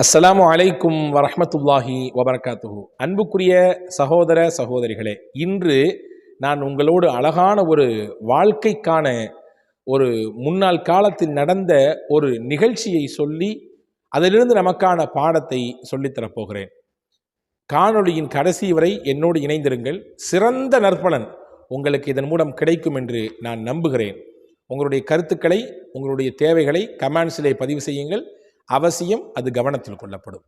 அஸ்ஸலாமு அலைக்கும் வரமத்துல்லாஹி வபரகாத்துஹு. அன்புக்குரிய சகோதர சகோதரிகளே இன்று நான் உங்களோடு அழகான ஒரு வாழ்க்கைக்கான ஒரு முன்னாள் காலத்தில் நடந்த ஒரு நிகழ்ச்சியை சொல்லி அதிலிருந்து நமக்கான பாடத்தை சொல்லித்தரப்போகிறேன் காணொளியின் கடைசி வரை என்னோடு இணைந்திருங்கள். சிறந்த நற்பலன் உங்களுக்கு இதன் மூலம் கிடைக்கும் என்று நான் நம்புகிறேன். உங்களுடைய கருத்துக்களை உங்களுடைய தேவைகளை கமெண்ட்ஸிலே பதிவு செய்யுங்கள். அவசியம் அது கவனத்தில் கொள்ளப்படும்.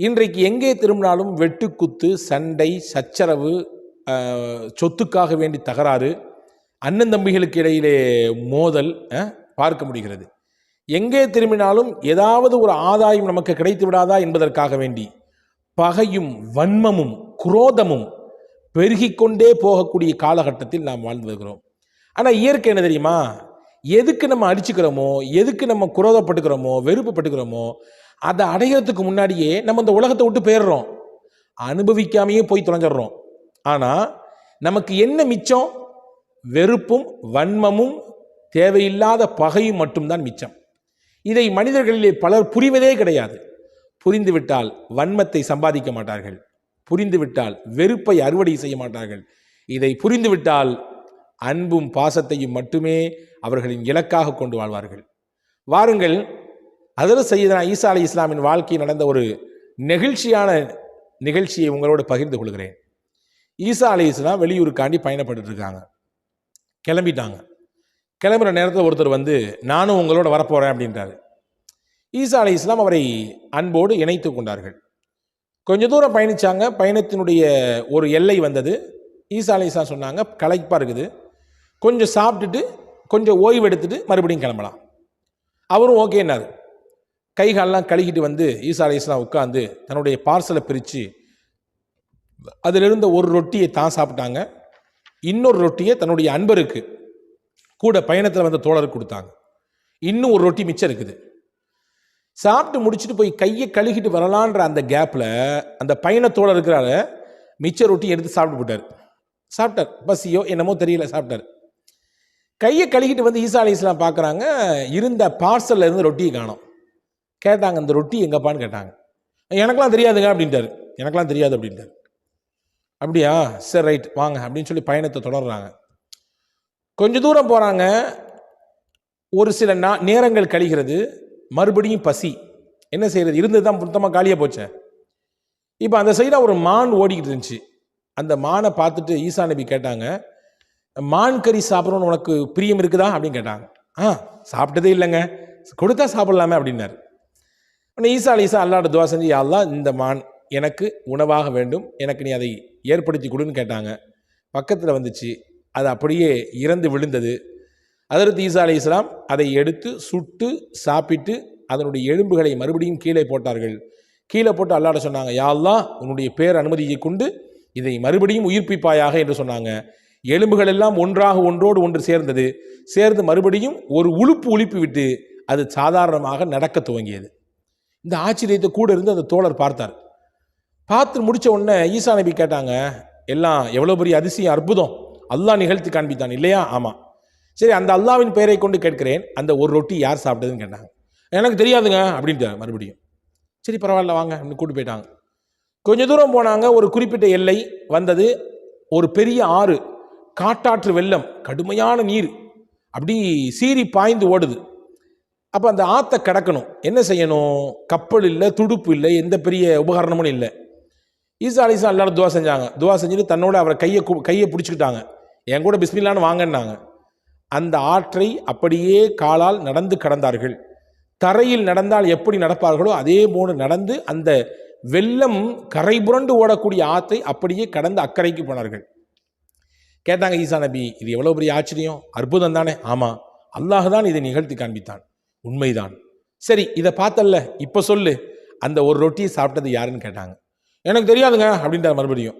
இன்றைக்கு எங்கே திரும்பினாலும் வெட்டுக்குத்து சண்டை சச்சரவு சொத்துக்காக வேண்டி தகராறு அண்ணன் தம்பிகளுக்கு இடையிலே மோதல் பார்க்க முடிகிறது. எங்கே திரும்பினாலும் ஏதாவது ஒரு ஆதாயம் நமக்கு கிடைத்து விடாதா என்பதற்காக வேண்டி பகையும் வன்மமும் குரோதமும் பெருகிக்கொண்டே போகக்கூடிய காலகட்டத்தில் நாம் வாழ்ந்து வருகிறோம். ஆனால் இயற்கை என்ன தெரியுமா? எதுக்கு நம்ம அடிச்சுக்கிறோமோ எதுக்கு நம்ம குரோதப்பட்டுக்கிறோமோ வெறுப்புப்பட்டுக்கிறோமோ அதை அடையிறதுக்கு முன்னாடியே நம்ம இந்த உலகத்தை விட்டு போயிடுறோம். அனுபவிக்காமையே போய் தொலைஞ்சிடுறோம். ஆனால் நமக்கு என்ன மிச்சம்? வெறுப்பும் வன்மமும் தேவையில்லாத பகையும் மட்டும்தான் மிச்சம். இதை மனிதர்களிலே பலர் புரிவதே கிடையாது. புரிந்துவிட்டால் வன்மத்தை சம்பாதிக்க மாட்டார்கள். புரிந்துவிட்டால் வெறுப்பை அறுவடை செய்ய மாட்டார்கள். இதை புரிந்துவிட்டால் அன்பும் பாசத்தையும் மட்டுமே அவர்களின் இலக்காக கொண்டு வாழ்வார்கள். வாருங்கள் அதில் செய்தனா ஈசா அலி இஸ்லாமின் வாழ்க்கையில் நடந்த ஒரு நெகிழ்ச்சியான நிகழ்ச்சியை உங்களோடு பகிர்ந்து கொள்கிறேன். ஈசா அலி இஸ்லாம் வெளியூருக்காண்டி பயணப்பட்டு இருக்காங்க கிளம்பிட்டாங்க. கிளம்புற நேரத்தில் ஒருத்தர் வந்து நானும் உங்களோட வரப்போகிறேன் அப்படின்றாரு. ஈசா அலி இஸ்லாம் அவரை அன்போடு இணைத்து கொண்டார்கள். கொஞ்ச தூரம் பயணிச்சாங்க. பயணத்தினுடைய ஒரு எல்லை வந்தது. ஈசா அலி இஸ்லாம் சொன்னாங்க களைப்பாக இருக்குது. கொஞ்சம் சாப்பிட்டுட்டு கொஞ்சம் ஓய்வு எடுத்துட்டு மறுபடியும் கிளம்பலாம். அவரும் ஓகேன்னாரு கை காலெல்லாம் கழுகிட்டு வந்து ஈசா அலி இஸ்லாம் உட்காந்து தன்னுடைய பார்சலை பிரித்து அதிலிருந்த ஒரு ரொட்டியை தான் சாப்பிட்டாங்க. இன்னொரு ரொட்டியை தன்னுடைய அன்பருக்கு கூட பயணத்தில் வந்த தோழருக்கு கொடுத்தாங்க. இன்னும் ஒரு ரொட்டி மிச்சம் இருக்குது. சாப்பிட்டு முடிச்சுட்டு போய் கையை கழுகிட்டு வரலான்ற அந்த கேப்பில் அந்த பயணத்தோழர் இருக்கிறார. மிச்ச ரொட்டி எடுத்து சாப்பிட்டு போட்டார் சாப்பிட்டார். பசியோ என்னமோ தெரியல சாப்பிட்டார். கையை கழுகிட்டு வந்து ஈசா அலி இஸ்லாம் பார்க்குறாங்க இருந்த பார்சல்ல இருந்து ரொட்டியை காணும். கேட்டாங்க அந்த ரொட்டி எங்கப்பான்னு கேட்டாங்க. எனக்கெல்லாம் தெரியாதுங்க அப்படின்ட்டாரு. எனக்கெல்லாம் தெரியாது அப்படின்ட்டாரு. அப்படியா? சரி ரைட் வாங்க அப்படின்னு சொல்லி பயணத்தை தொடர்றாங்க. கொஞ்ச தூரம் போகிறாங்க ஒரு சில நா நேரங்கள் கழிகிறது. மறுபடியும் பசி. என்ன செய்கிறது இருந்தது தான் மொத்தமாக காலியாக போச்சேன் இப்போ அந்த சைடாக ஒரு மான் ஓடிக்கிட்டு இருந்துச்சு. அந்த மானை பார்த்துட்டு ஈசா நபி கேட்டாங்க மான் கறி சாப்பிடணும்னு உனக்கு பிரியம் இருக்குதா அப்படின்னு கேட்டாங்க. ஆ சாப்பிட்டதே இல்லைங்க. கொடுத்தா சாப்பிடலாமே அப்படின்னாரு. உடனே ஈசா அலி ஈசா அல்லாட துவா செஞ்சு "யா இந்த மான் எனக்கு உணவாக வேண்டும். எனக்கு நீ அதை ஏற்படுத்தி கொடுன்னு கேட்டாங்க. பக்கத்தில் வந்துச்சு. அது அப்படியே இறந்து விழுந்தது. அதற்கு ஈசா அலி இஸ்லாம் அதை எடுத்து சுட்டு சாப்பிட்டு அதனுடைய எலும்புகளை மறுபடியும் கீழே போட்டார்கள். கீழே போட்டு அல்லாட சொன்னாங்க யா உன்னுடைய பேர் அனுமதியை கொண்டு இதை மறுபடியும் உயிர்ப்பிப்பாயாக என்று சொன்னாங்க. எலும்புகள் எல்லாம் ஒன்றாக ஒன்றோடு ஒன்று சேர்ந்தது. சேர்ந்து மறுபடியும் ஒரு உழுப்பு உழுப்பி விட்டு அது சாதாரணமாக நடக்க துவங்கியது. இந்த ஆச்சரியத்தை கூட இருந்து அந்த தோழர் பார்த்தார். பார்த்து முடிச்ச உடனே ஈசா நபி கேட்டாங்க எல்லாம் எவ்வளோ பெரிய அதிசயம் அற்புதம். அல்லாஹ் நிகழ்த்தி காண்பித்தான். இல்லையா? ஆமாம் சரி அந்த அல்லாவின் பெயரை கொண்டு கேட்கிறேன். அந்த ஒரு ரொட்டி யார் சாப்பிட்டதுன்னு கேட்டாங்க. எனக்கு தெரியாதுங்க அப்படின்ட்டு மறுபடியும். சரி பரவாயில்ல வாங்க. அப்படின்னு கூட்டு போயிட்டாங்க. கொஞ்ச தூரம் போனாங்க. ஒரு குறிப்பிட்ட எல்லை வந்தது. ஒரு பெரிய ஆறு. காட்டாற்று வெள்ளம் கடுமையான நீர். அப்படி சீறி பாய்ந்து ஓடுது. அப்போ அந்த ஆற்றை கடக்கணும். என்ன செய்யணும்? கப்பல் இல்லை துடுப்பு இல்லை எந்த பெரிய உபகரணமும் இல்லை. ஈசா அலிசா எல்லாரும் துவா செஞ்சாங்க. துவா செஞ்சுட்டு தன்னோட அவரை கையை கையை பிடிச்சிக்கிட்டாங்க. என் கூட பிஸ்மில்லான்னு வாங்கன்னாங்க. அந்த ஆற்றை அப்படியே காலால் நடந்து கடந்தார்கள். தரையில் நடந்தால் எப்படி நடப்பார்களோ அதே போன்று நடந்து அந்த வெள்ளம் கரை புரண்டு ஓடக்கூடிய ஆற்றை அப்படியே கடந்து அக்கறைக்கு போனார்கள். கேட்டாங்க ஈசா நபி இது எவ்வளோ பெரிய ஆச்சரியம்? அற்புதம் தானே. ஆமாம் அல்லாஹ் தான் இதை நிகழ்த்தி காண்பித்தான். உண்மைதான். சரி இதை பார்த்தல்ல இப்போ சொல்லு. அந்த ஒரு ரொட்டியை சாப்பிட்டது யாருன்னு கேட்டாங்க. எனக்கு தெரியாதுங்க அப்படின்றார் மறுபடியும்.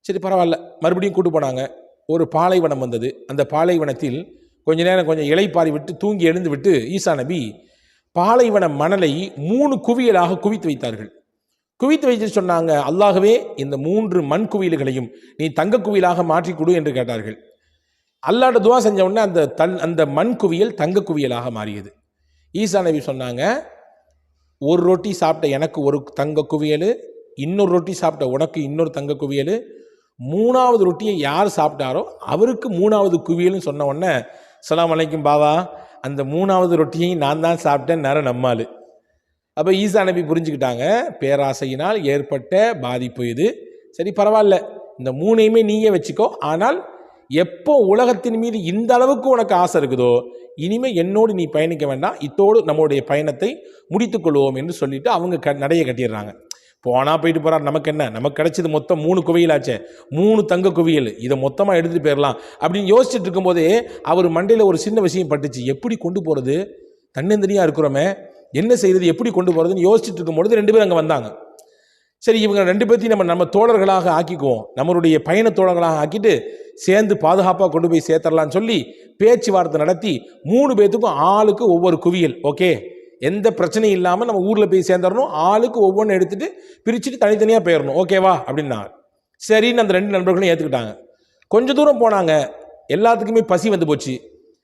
சரி பரவாயில்ல. மறுபடியும் கூட்டு போனாங்க. ஒரு பாலைவனம் வந்தது. அந்த பாலைவனத்தில் கொஞ்ச நேரம் கொஞ்சம் இலைப்பாரி விட்டு தூங்கி எழுந்து விட்டு ஈசா நபி பாலைவன மணலை மூணு குவியலாக குவித்து வைத்தார்கள். குவித்து வைத்து சொன்னாங்க அல்லாகவே இந்த மூன்று மண் குவியல்களையும் நீ தங்க குவியலாக மாற்றி கொடு என்று கேட்டார்கள். அல்லாட துவா செஞ்ச உடனே அந்த தன் அந்த மண் குவியல் தங்க குவியலாக மாறியது. ஈசா நபி சொன்னாங்க ஒரு ரொட்டி சாப்பிட்ட எனக்கு ஒரு தங்க குவியல் இன்னொரு ரொட்டி சாப்பிட்ட உனக்கு இன்னொரு தங்க குவியல் மூணாவது ரொட்டியை யார் சாப்பிட்டாரோ அவருக்கு மூணாவது குவியல்னு சொன்ன உடனே சலாம் அலைக்கும் பாவா அந்த மூணாவது ரொட்டியையும் நான் தான் சாப்பிட்டேன் நேரம் நம்மாள் அப்போ ஈசா நபி புரிஞ்சுக்கிட்டாங்க. பேராசையினால் ஏற்பட்ட பாதிப்பு இது. சரி பரவாயில்ல. இந்த மூணையுமே நீயே வச்சுக்கோ. ஆனால் எப்போ உலகத்தின் மீது இந்த அளவுக்கு உனக்கு ஆசை இருக்குதோ இனிமே என்னோடு நீ பயணிக்க வேண்டாம். இத்தோடு நம்மளுடைய பயணத்தை முடித்துக்கொள்வோம் என்று சொல்லிட்டு அவங்க க நடைய கட்டிடுறாங்க. போனால் போயிட்டு போகிறார் நமக்கு என்ன? நமக்கு கிடைச்சது மொத்தம் மூணு குவியலாச்சே. மூணு தங்க குவியல். இதை மொத்தமாக எடுத்துகிட்டு போயிடலாம். அப்படின்னு யோசிச்சுட்டு இருக்கும்போதே அவர் மண்டையில் ஒரு சின்ன விஷயம் பட்டுச்சு. எப்படி கொண்டு போகிறது தன்னந்தனியாக இருக்கிறோமே. என்ன செய்கிறது எப்படி கொண்டு போகிறதுன்னு யோசிச்சுட்டு இருக்கும்பொழுது ரெண்டு பேரும் அங்கே வந்தாங்க. சரி இவங்க ரெண்டு பேர்த்தையும் நம்ம நம்ம தோழர்களாக ஆக்கிக்குவோம். நம்மளுடைய பயண தோழர்களாக ஆக்கிட்டு சேர்ந்து பாதுகாப்பாக கொண்டு போய் சேர்த்தரலாம்னு சொல்லி பேச்சுவார்த்தை நடத்தி மூணு பேர்த்துக்கும் ஆளுக்கு ஒவ்வொரு குவியல் ஓகே? எந்த பிரச்சனையும் இல்லாமல் நம்ம ஊரில் போய் சேர்ந்துடணும் ஆளுக்கு ஒவ்வொன்றும் எடுத்துகிட்டு பிரிச்சுட்டு தனித்தனியாக போயிடணும் ஓகேவா அப்படின்னாங்க. சரின்னு அந்த ரெண்டு நண்பர்களும் ஏற்றுக்கிட்டாங்க கொஞ்ச தூரம் போனாங்க. எல்லாத்துக்குமே பசி வந்து போச்சு.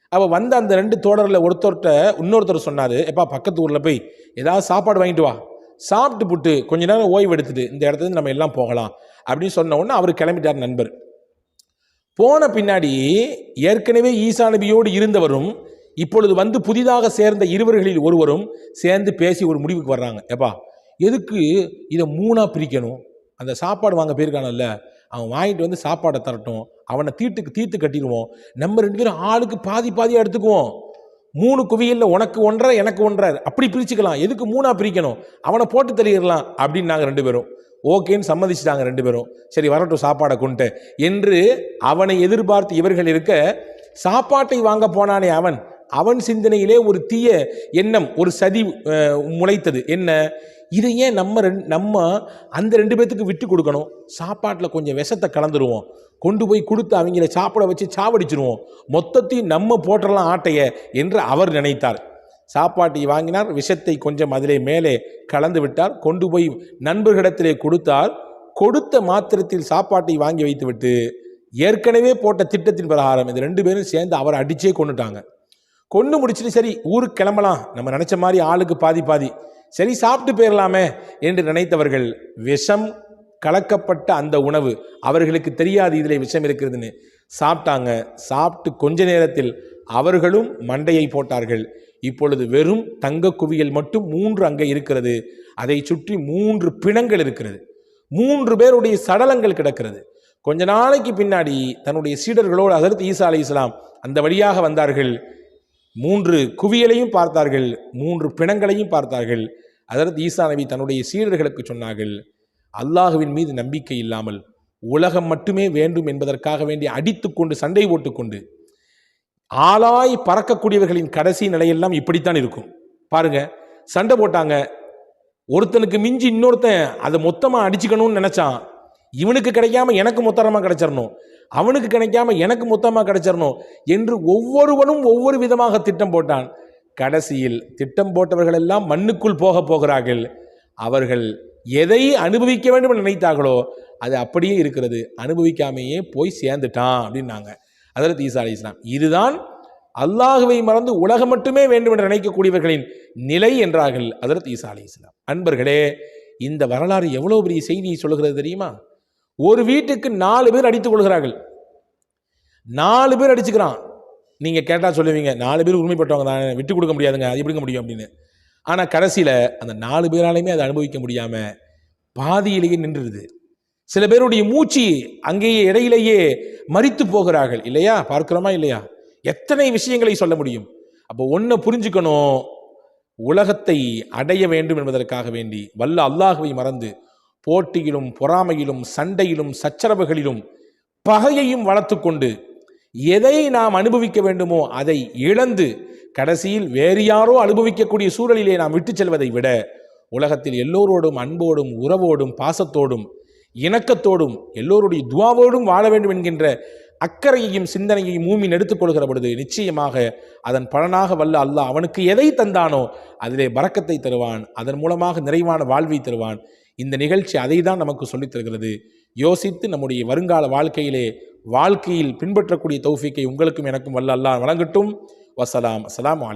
அவள் வந்த அந்த ரெண்டு தோழரில் ஒருத்தர்கிட்ட இன்னொருத்தர் சொன்னார் எப்பா பக்கத்து ஊரில் போய் ஏதாவது சாப்பாடு வாங்கிட்டு வா. சாப்பிட்டு புட்டு கொஞ்ச நேரம் ஓய்வு எடுத்துட்டு இந்த இடத்துல நம்ம எல்லாம் போகலாம். அப்படின்னு சொன்ன உடனே அவர் கிளம்பிட்டார் நண்பர். போன பின்னாடி ஏற்கனவே ஈசா நபியோடு இருந்தவரும் இப்பொழுது வந்து புதிதாக சேர்ந்த இருவர்களில் ஒருவரும் சேர்ந்து பேசி ஒரு முடிவுக்கு வர்றாங்க. எப்பா எதுக்கு இதை மூணாக பிரிக்கணும்? அந்த சாப்பாடு வாங்க போயிருக்கானல்ல. அவன் வாங்கிட்டு வந்து சாப்பாடை தரட்டும். அவனை தீட்டுக்கு தீர்த்து கட்டிடுவோம். நம்ம ரெண்டு பேரும் ஆளுக்கு பாதி பாதியாக எடுத்துக்குவோம். மூணு குவியலில் உனக்கு ஒன்றரை எனக்கு ஒன்றரை. அப்படி பிரிச்சுக்கலாம். எதுக்கு மூணாக பிரிக்கணும்? அவனை போட்டு தள்ளிடலாம் அப்படின்னு நாங்கள் ரெண்டு பேரும். ஓகேன்னு சம்மதிச்சிட்டாங்க ரெண்டு பேரும். சரி வரட்டும் சாப்பாடை கொண்டு என்று அவனை எதிர்பார்த்து இவர்கள் இருக்க சாப்பாட்டை வாங்க போனானே அவன். அவன் சிந்தனையிலே ஒரு தீய எண்ணம் ஒரு சதி முளைத்தது. என்ன? இதை ஏன் நம்ம ரெண் நம்ம அந்த ரெண்டு பேர்த்துக்கு விட்டு கொடுக்கணும்? சாப்பாட்டில் கொஞ்சம் விஷத்தை கலந்துருவோம். கொண்டு போய் கொடுத்து அவங்கள சாப்பிட வச்சு சாவடிச்சிருவோம். மொத்தத்தையும் நம்ம போட்டலாம் ஆட்டைய என்று அவர் நினைத்தார். சாப்பாட்டை வாங்கினார் விஷத்தை கொஞ்சம் அதிலே மேலே கலந்து விட்டார். கொண்டு போய் நண்பர்களிடத்திலே கொடுத்தார். கொடுத்த மாத்திரத்தில் சாப்பாட்டை வாங்கி வைத்துவிட்டு ஏற்கனவே போட்ட திட்டத்தின் பிரகாரம் இந்த ரெண்டு பேரும் சேர்ந்து அவரை அடிச்சே கொண்டுட்டாங்க கொண்டு முடிச்சுட்டு சரி ஊருக்கு கிளம்பலாம். நம்ம நினைச்ச மாதிரி ஆளுக்கு பாதி பாதி. சரி சாப்பிட்டு போயிடலாமே என்று நினைத்தவர்கள் விஷம் கலக்கப்பட்ட அந்த உணவு அவர்களுக்கு தெரியாது இதில் விஷம் இருக்கிறதுன்னு. சாப்பிட்டாங்க. சாப்பிட்டு கொஞ்ச நேரத்தில் அவர்களும் மண்டையை போட்டார்கள். இப்பொழுது வெறும் தங்க குவியல் மட்டும் மூன்று அங்கே இருக்கிறது. அதை சுற்றி மூன்று பிணங்கள் இருக்கிறது. மூன்று பேருடைய சடலங்கள் கிடக்கிறது. கொஞ்ச நாளைக்கு பின்னாடி தன்னுடைய சீடர்களோடு ஹசரத் ஈசா அலி இஸ்லாம் அந்த வழியாக வந்தார்கள். மூன்று குவியலையும் பார்த்தார்கள் மூன்று பிணங்களையும் பார்த்தார்கள். அதற்கு ஈசா நபி தன்னுடைய சீடர்களுக்கு சொன்னார்கள் அல்லாஹுவின் மீது நம்பிக்கை இல்லாமல் உலகம் மட்டுமே வேண்டும் என்பதற்காக வேண்டி அடித்துக்கொண்டு சண்டை போட்டுக்கொண்டு ஆளாய் பறக்கக்கூடியவர்களின் கடைசி நிலையெல்லாம் இப்படித்தான் இருக்கும். பாருங்க சண்டை போட்டாங்க. ஒருத்தனுக்கு மிஞ்சி இன்னொருத்தன் அதை மொத்தமாக அடிச்சுக்கணும்னு நினைச்சான். இவனுக்கு கிடைக்காம எனக்கு மொத்தமாக கிடைச்சிடணும் அவனுக்கு கிடைக்காம எனக்கு மொத்தமாக கிடைச்சிடணும் என்று ஒவ்வொருவனும் ஒவ்வொரு விதமாக திட்டம் போட்டான். கடைசியில் திட்டம் போட்டவர்கள் எல்லாம் மண்ணுக்குள் போக போகிறார்கள். அவர்கள் எதை அனுபவிக்க வேண்டும் என்று நினைத்தார்களோ அது அப்படியே இருக்கிறது. அனுபவிக்காமையே போய் சேர்ந்துட்டான் அப்படின்னாங்க. அதற்கு ஈசா அலி இஸ்லாம் இதுதான் அல்லாஹுவை மறந்து உலகம் மட்டுமே வேண்டும் என்று நினைக்கக்கூடியவர்களின் நிலை என்றார்கள் அதற்கு ஈசா அலி இஸ்லாம் அன்பர்களே இந்த வரலாறு எவ்வளோ பெரிய செய்தியை சொல்லுகிறது தெரியுமா? ஒரு வீட்டுக்கு நாலு பேர் அடித்துக் கொள்கிறார்கள். நாலு பேர் அடிச்சுக்கிறான். நீங்க கேட்டா சொல்லுவீங்க நாலு பேர் உரிமைப்பட்டவங்க தான் விட்டு கொடுக்க முடியாதுங்க அது எப்படிங்க முடியும் அப்படின்னு. ஆனா கடைசியில அந்த நாலு பேராலையுமே அதை அனுபவிக்க முடியாம பாதியிலேயே நின்றுடுது. சில பேருடைய மூச்சு அங்கேயே இடையிலேயே மறித்து போகிறார்கள். இல்லையா? பார்க்கிறோமா இல்லையா? எத்தனை விஷயங்களை சொல்ல முடியும்? அப்போ ஒன்றை புரிஞ்சுக்கணும் உலகத்தை அடைய வேண்டும் என்பதற்காக வேண்டி வல்ல அல்லாஹுவை மறந்து போட்டியிலும் பொறாமையிலும் சண்டையிலும் சச்சரவுகளிலும் பகையையும் வளர்த்து கொண்டு எதை நாம் அனுபவிக்க வேண்டுமோ அதை இழந்து கடைசியில் வேறு யாரோ அனுபவிக்கக்கூடிய சூழலிலே நாம் விட்டுச் செல்வதை விட உலகத்தில் எல்லோரோடும் அன்போடும் உறவோடும் பாசத்தோடும் இணக்கத்தோடும் எல்லோருடைய துவாவோடும் வாழ வேண்டும் என்கின்ற அக்கறையையும் சிந்தனையையும் மூமின் எடுத்துக்கொள்கிற பொழுது நிச்சயமாக அதன் பலனாக வல்ல அல்லாஹ் அவனுக்கு எதை தந்தானோ அதிலே பறக்கத்தை தருவான் அதன் மூலமாக நிறைவான வாழ்வை தருவான். இந்த நிகழ்ச்சி அதை தான் நமக்கு சொல்லித் தருகிறது. யோசித்து நம்முடைய வருங்கால வாழ்க்கையிலே வாழ்க்கையில் பின்பற்றக்கூடிய தௌஃபிக்கை உங்களுக்கும் எனக்கும் வல்ல அல்லா வழங்கட்டும். வசலாம். அஸ்லாம் வலை